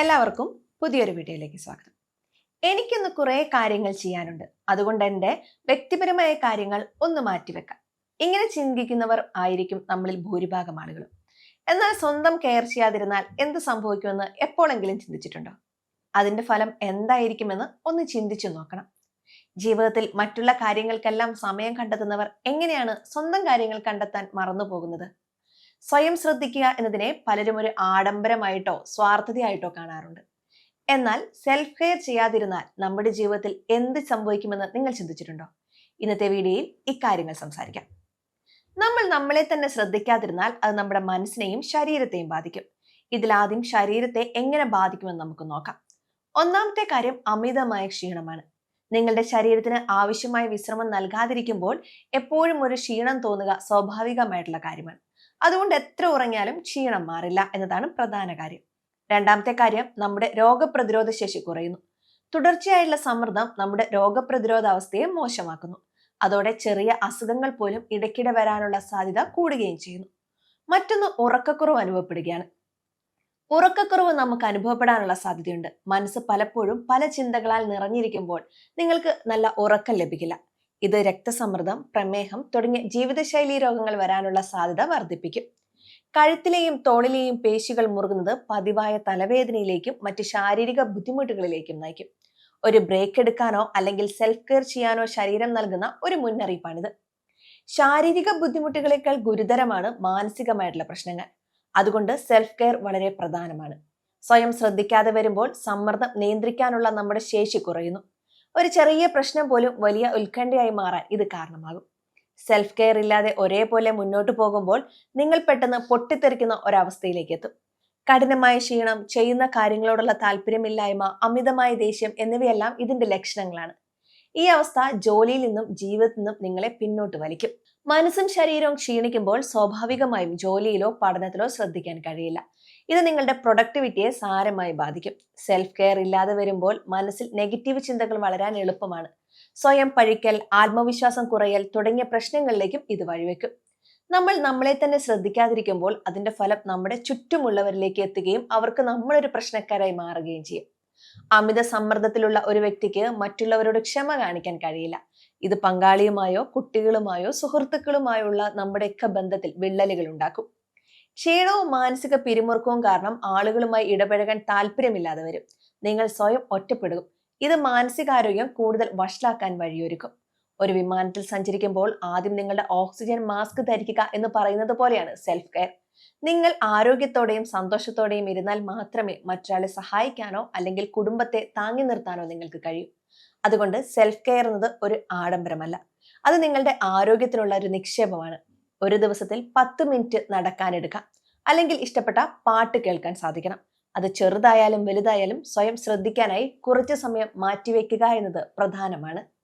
എല്ലാവർക്കും പുതിയൊരു വീഡിയോയിലേക്ക് സ്വാഗതം. എനിക്കിന്ന് കുറേ കാര്യങ്ങൾ ചെയ്യാനുണ്ട്. അതുകൊണ്ട് എന്റെ വ്യക്തിപരമായ കാര്യങ്ങൾ ഒന്ന് മാറ്റിവെക്കാം. ഇങ്ങനെ ചിന്തിക്കുന്നവർ ആയിരിക്കും നമ്മളിൽ ഭൂരിഭാഗം ആളുകളും. എന്നാൽ സ്വന്തം കെയർ ചെയ്യാതിരുന്നാൽ എന്ത് സംഭവിക്കുമെന്ന് എപ്പോഴെങ്കിലും ചിന്തിച്ചിട്ടുണ്ടോ? അതിന്റെ ഫലം എന്തായിരിക്കുമെന്ന് ഒന്ന് ചിന്തിച്ചു നോക്കണം. ജീവിതത്തിൽ മറ്റുള്ള കാര്യങ്ങൾക്കെല്ലാം സമയം കണ്ടെത്തുന്നവർ എങ്ങനെയാണ് സ്വന്തം കാര്യങ്ങൾ കണ്ടെത്താൻ മറന്നു പോകുന്നത് സ്വയം ശ്രദ്ധിക്കുക എന്നതിനെ പലരും ഒരു ആഡംബരമായിട്ടോ സ്വാർത്ഥതയായിട്ടോ കാണാറുണ്ട്. എന്നാൽ സെൽഫ് കെയർ ചെയ്യാതിരുന്നാൽ നമ്മുടെ ജീവിതത്തിൽ എന്ത് സംഭവിക്കുമെന്ന് നിങ്ങൾ ചിന്തിച്ചിട്ടുണ്ടോ? ഇന്നത്തെ വീഡിയോയിൽ ഇക്കാര്യങ്ങൾ സംസാരിക്കാം. നമ്മൾ നമ്മളെ തന്നെ ശ്രദ്ധിക്കാതിരുന്നാൽ അത് നമ്മുടെ മനസ്സിനെയും ശരീരത്തെയും ബാധിക്കും. ഇതിലാദ്യം ശരീരത്തെ എങ്ങനെ ബാധിക്കുമെന്ന് നമുക്ക് നോക്കാം. ഒന്നാമത്തെ കാര്യം അമിതമായ ക്ഷീണമാണ്. നിങ്ങളുടെ ശരീരത്തിന് ആവശ്യമായ വിശ്രമം നൽകാതിരിക്കുമ്പോൾ എപ്പോഴും ഒരു ക്ഷീണം തോന്നുക സ്വാഭാവികമായിട്ടുള്ള കാര്യമാണ്. അതുകൊണ്ട് എത്ര ഉറങ്ങിയാലും ക്ഷീണം മാറില്ല എന്നതാണ് പ്രധാന കാര്യം. രണ്ടാമത്തെ കാര്യം നമ്മുടെ രോഗപ്രതിരോധ ശേഷി കുറയുന്നു. തുടർച്ചയായുള്ള സമ്മർദ്ദം നമ്മുടെ രോഗപ്രതിരോധ അവസ്ഥയെ മോശമാക്കുന്നു. അതോടെ ചെറിയ അസുഖങ്ങൾ പോലും ഇടയ്ക്കിടെ വരാനുള്ള സാധ്യത കൂടുകയും ചെയ്യുന്നു. മറ്റൊന്ന് ഉറക്കക്കുറവ് അനുഭവപ്പെടുകയാണ്. ഉറക്കക്കുറവ് നമുക്ക് അനുഭവപ്പെടാനുള്ള സാധ്യതയുണ്ട്. മനസ്സ് പലപ്പോഴും പല ചിന്തകളാൽ നിറഞ്ഞിരിക്കുമ്പോൾ നിങ്ങൾക്ക് നല്ല ഉറക്കം ലഭിക്കില്ല. ഇത് രക്തസമ്മർദ്ദം പ്രമേഹം തുടങ്ങിയ ജീവിതശൈലി രോഗങ്ങൾ വരാനുള്ള സാധ്യത വർദ്ധിപ്പിക്കും. കഴുത്തിലെയും തോളിലെയും പേശികൾ മുറുകുന്നത് പതിവായ തലവേദനയിലേക്കും മറ്റ് ശാരീരിക ബുദ്ധിമുട്ടുകളിലേക്കും നയിക്കും. ഒരു ബ്രേക്ക് എടുക്കാനോ അല്ലെങ്കിൽ സെൽഫ് കെയർ ചെയ്യാനോ ശരീരം നൽകുന്ന ഒരു മുന്നറിയിപ്പാണിത്. ശാരീരിക ബുദ്ധിമുട്ടുകളേക്കാൾ ഗുരുതരമാണ് മാനസികമായിട്ടുള്ള പ്രശ്നങ്ങൾ. അതുകൊണ്ട് സെൽഫ് കെയർ വളരെ പ്രധാനമാണ്. സ്വയം ശ്രദ്ധിക്കാതെ വരുമ്പോൾ സമ്മർദ്ദം നിയന്ത്രിക്കാനുള്ള നമ്മുടെ ശേഷി കുറയുന്നു. ഒരു ചെറിയ പ്രശ്നം പോലും വലിയ ഉത്കണ്ഠയായി മാറാൻ ഇത് കാരണമാകും. സെൽഫ് കെയർ ഇല്ലാതെ ഒരേപോലെ മുന്നോട്ട് പോകുമ്പോൾ നിങ്ങൾ പെട്ടെന്ന് പൊട്ടിത്തെറിക്കുന്ന ഒരവസ്ഥയിലേക്ക് എത്തും. കഠിനമായ ക്ഷീണം ചെയ്യുന്ന കാര്യങ്ങളോടുള്ള താല്പര്യമില്ലായ്മ അമിതമായ ദേഷ്യം എന്നിവയെല്ലാം ഇതിന്റെ ലക്ഷണങ്ങളാണ്. ഈ അവസ്ഥ ജോലിയിൽ നിന്നും ജീവിതത്തിൽ നിന്നും നിങ്ങളെ പിന്നോട്ട് വലിക്കും. മനസ്സും ശരീരവും ക്ഷീണിക്കുമ്പോൾ സ്വാഭാവികമായും ജോലിയിലോ പഠനത്തിലോ ശ്രദ്ധിക്കാൻ കഴിയില്ല. ഇത് നിങ്ങളുടെ പ്രൊഡക്ടിവിറ്റിയെ സാരമായി ബാധിക്കും. സെൽഫ് കെയർ ഇല്ലാതെ വരുമ്പോൾ മനസ്സിൽ നെഗറ്റീവ് ചിന്തകൾ വളരാൻ എളുപ്പമാണ്. സ്വയം പഴിക്കൽ ആത്മവിശ്വാസം കുറയൽ തുടങ്ങിയ പ്രശ്നങ്ങളിലേക്കും ഇത് വഴിവെക്കും. നമ്മൾ നമ്മളെ തന്നെ ശ്രദ്ധിക്കാതിരിക്കുമ്പോൾ അതിന്റെ ഫലം നമ്മുടെ ചുറ്റുമുള്ളവരിലേക്ക് എത്തുകയും അവർക്ക് നമ്മളൊരു പ്രശ്നക്കാരായി മാറുകയും ചെയ്യും. അമിത സമ്മർദ്ദത്തിലുള്ള ഒരു വ്യക്തിക്ക് മറ്റുള്ളവരോട് ക്ഷമ കാണിക്കാൻ കഴിയില്ല. ഇത് പങ്കാളിയുമായോ കുട്ടികളുമായോ സുഹൃത്തുക്കളുമായുള്ള നമ്മുടെയൊക്കെ ബന്ധത്തിൽ വിള്ളലുകൾ ഉണ്ടാക്കും. ക്ഷീണവും മാനസിക പിരിമുറുക്കവും കാരണം ആളുകളുമായി ഇടപഴകാൻ താല്പര്യമില്ലാതെ വരും. നിങ്ങൾ സ്വയം ഒറ്റപ്പെടും. ഇത് മാനസികാരോഗ്യം കൂടുതൽ വഷളാക്കാൻ വഴിയൊരുക്കും. ഒരു വിമാനത്തിൽ സഞ്ചരിക്കുമ്പോൾ ആദ്യം നിങ്ങളുടെ ഓക്സിജൻ മാസ്ക് ധരിക്കുക എന്ന് പറയുന്നത് പോലെയാണ് സെൽഫ് കെയർ നിങ്ങൾ ആരോഗ്യത്തോടെയും സന്തോഷത്തോടെയും ഇരുന്നാൽ മാത്രമേ മറ്റൊരാളെ സഹായിക്കാനോ അല്ലെങ്കിൽ കുടുംബത്തെ താങ്ങി നിർത്താനോ നിങ്ങൾക്ക് കഴിയൂ. അതുകൊണ്ട് സെൽഫ് കെയർ എന്നത് ഒരു ആഡംബരമല്ല. അത് നിങ്ങളുടെ ആരോഗ്യത്തിനുള്ള ഒരു നിക്ഷേപമാണ്. ഒരു ദിവസത്തിൽ പത്ത് മിനിറ്റ് നടക്കാനെടുക്കാം അല്ലെങ്കിൽ ഇഷ്ടപ്പെട്ട പാട്ട് കേൾക്കാൻ സാധിക്കണം. അത് ചെറുതായാലും വലുതായാലും സ്വയം ശ്രദ്ധിക്കാനായി കുറച്ച് സമയം മാറ്റിവെക്കുക എന്നത് പ്രധാനമാണ്.